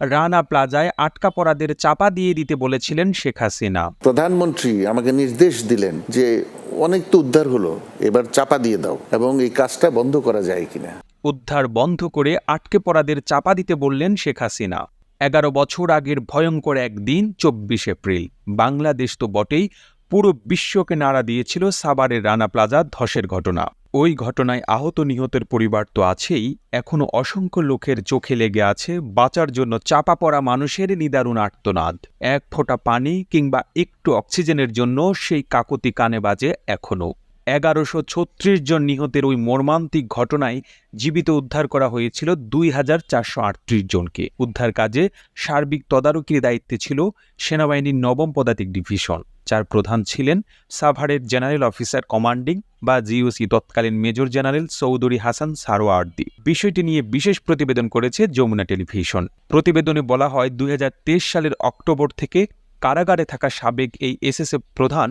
রানা প্লাজায় আটকা পড়াদের চাপা দিয়ে দিতে বলেছিলেন শেখ হাসিনা। প্রধানমন্ত্রী আমাকে নির্দেশ দিলেন যে অনেক তো উদ্ধার হলো এবার চাপা দিয়ে দাও এবং এই কাজটা বন্ধ করা যায় কিনা। উদ্ধার বন্ধ করে আটকে পড়াদের চাপা দিতে বললেন শেখ হাসিনা। এগারো বছর আগের ভয়ঙ্কর একদিন চব্বিশ এপ্রিল। বাংলাদেশ তো বটেই পুরো বিশ্বকে নাড়া দিয়েছিল সাবারের রানা প্লাজা ধসের ঘটনা। ওই ঘটনায় আহত নিহতের পরিবার তো আছেই এখনও অসংখ্য লোকের চোখে লেগে আছে, বাঁচার জন্য চাপা পড়া মানুষের নিদারুণ আর্তনাদ। এক ফোঁটা পানি কিংবা একটু অক্সিজেনের জন্য সেই কাকতি কানে বাজে এখনও এগারোশো ছত্রিশ জন নিহতের ওই মর্মান্তিক ঘটনায় জীবিত উদ্ধার করা হয়েছিল দুই হাজার চারশো আটত্রিশ জনকে। উদ্ধার কাজে সার্বিক তদারকির দায়িত্বে ছিল সেনাবাহিনীর নবম পদাতিক ডিভিশন। যার প্রধান ছিলেন সাভারের জেনারেল অফিসার কমান্ডিং বা জিওসি তৎকালীন মেজর জেনারেল চৌধুরী হাসান সারোয়ার্দি। বিষয়টি নিয়ে বিশেষ প্রতিবেদন করেছে যমুনা টেলিভিশন। প্রতিবেদনে বলা হয়, দুই হাজার তেইশ সালের অক্টোবর থেকে কারাগারে থাকা সাবেক এই এসএসএফ প্রধান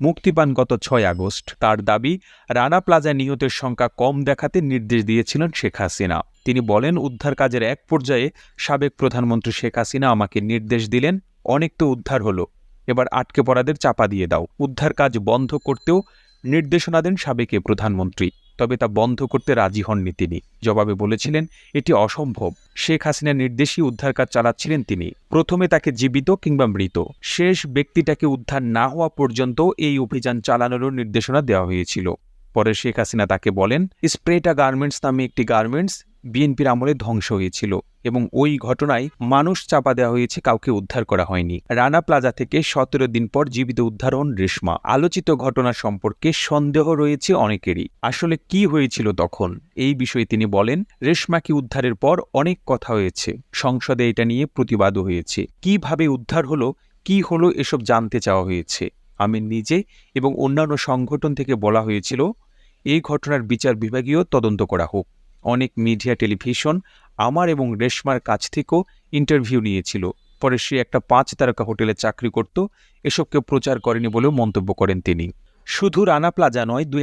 মুক্তি পান গত ছয় আগস্ট। তার দাবি, রানা প্লাজায় নিহতের সংখ্যা কম দেখাতে নির্দেশ দিয়েছিলেন শেখ হাসিনা। তিনি বলেন, উদ্ধার কাজের এক পর্যায়ে সাবেক প্রধানমন্ত্রী শেখ হাসিনা আমাকে নির্দেশ দিলেন, অনেক তো উদ্ধার হলো। এবার আটকে পড়াদের চাপা দিয়ে দাও। উদ্ধার কাজ বন্ধ করতেও নির্দেশনা দেন সাবেক প্রধানমন্ত্রী। তবে তা বন্ধ করতে রাজি হননি তিনি। জবাবে বলেছিলেন, এটি অসম্ভব। শেখ হাসিনার নির্দেশই উদ্ধার কাজ চালাচ্ছিলেন তিনি। প্রথমে তাকে জীবিত কিংবা মৃত। শেষ ব্যক্তিটাকে উদ্ধার না হওয়া পর্যন্ত এই অভিযান চালানোরও নির্দেশনা দেওয়া হয়েছিল। পরে শেখ হাসিনা তাকে বলেন, স্প্রেটা গার্মেন্টস নামে একটি গার্মেন্টস বিএনপির আমলে ধ্বংস হয়েছিল এবং ওই ঘটনায় মানুষ চাপা দেওয়া হয়েছে, কাউকে উদ্ধার করা হয়নি। রানা প্লাজা থেকে সতেরো দিন পর জীবিত উদ্ধার হন রেশমা। আলোচিত ঘটনা সম্পর্কে সন্দেহ রয়েছে অনেকেরই। আসলে কি হয়েছিল তখন? এই বিষয়ে তিনি বলেন, রেশমাকে উদ্ধারের পর অনেক কথা হয়েছে। সংসদে এটা নিয়ে প্রতিবাদও হয়েছে। কীভাবে উদ্ধার হলো, কি হলো, এসব জানতে চাওয়া হয়েছে। আমি নিজে এবং অন্যান্য সংগঠন থেকে বলা হয়েছিল, এই ঘটনার বিচার বিভাগীয় তদন্ত করা হোক। অনেক মিডিয়া টেলিভিশন আমার এবং রেশমার কাছ থেকেও ইন্টারভিউ নিয়েছিল। পরে সে একটা পাঁচ তারকা হোটেলে চাকরি করত এসব কেউ প্রচার করেনি বলেও মন্তব্য করেন তিনি। শুধু রানা প্লাজা নয়, দুই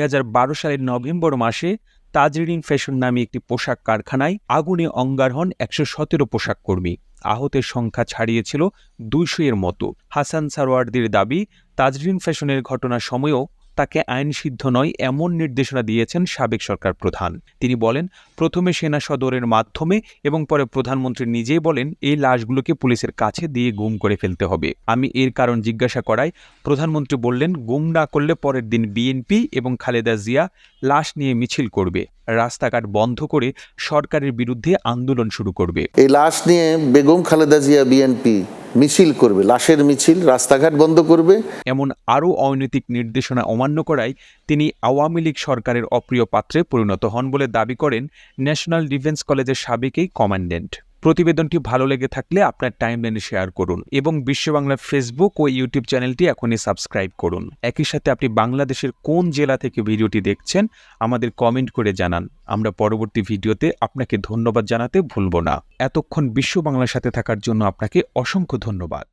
সালের নভেম্বর মাসে তাজরিন ফ্যাশন নামে একটি পোশাক কারখানায় আগুনে অঙ্গার হন একশো সতেরো পোশাক কর্মী। আহতের সংখ্যা ছাড়িয়েছিল দুইশো এর মতো। হাসান সারোয়ারদের দাবি, তাজরিন ফ্যাশনের ঘটনার সময়ও তাকে আইনসিদ্ধ নয়, এমন নির্দেশনা দিয়েছেন সাবেক সরকার প্রধান। তিনি বলেন, প্রথমে সেনা সদরের মাধ্যমে এবং পরে প্রধানমন্ত্রী নিজেই বলেন, এই লাশগুলোকে পুলিশের কাছে দিয়ে গুম করে ফেলতে হবে। আমি এর কারণ জিজ্ঞাসা করায় প্রধানমন্ত্রী বললেন, গুম না করলে পরের দিন বিএনপি এবং খালেদা জিয়া লাশ নিয়ে মিছিল করবে। রাস্তাঘাট বন্ধ করে সরকারের বিরুদ্ধে আন্দোলন শুরু করবে। এই লাশ নিয়ে বেগম খালেদা জিয়া বিএনপি মিছিল করবে, লাশের মিছিল, রাস্তাঘাট বন্ধ করবে। এমন আরও অনৈতিক নির্দেশনা অমান্য করায় তিনি আওয়ামী লীগ সরকারের অপ্রিয় পাত্রে পরিণত হন বলে দাবি করেন ন্যাশনাল ডিফেন্স কলেজের সাবেকেই কমান্ড্যান্ট প্রতিবেদনটি ভালো লেগে থাকলে আপনার টাইমলাইনে শেয়ার করুন এবং বিশ্ব বাংলার ফেসবুক ও ইউটিউব চ্যানেলটি এখনই সাবস্ক্রাইব করুন। একই সাথে আপনি বাংলাদেশের কোন জেলা থেকে ভিডিওটি দেখছেন, আমাদের কমেন্ট করে জানান। আমরা পরবর্তী ভিডিওতে আপনাকে ধন্যবাদ জানাতে ভুলব না। এতক্ষণ বিশ্ব বাংলার সাথে থাকার জন্য আপনাকে অসংখ্য ধন্যবাদ।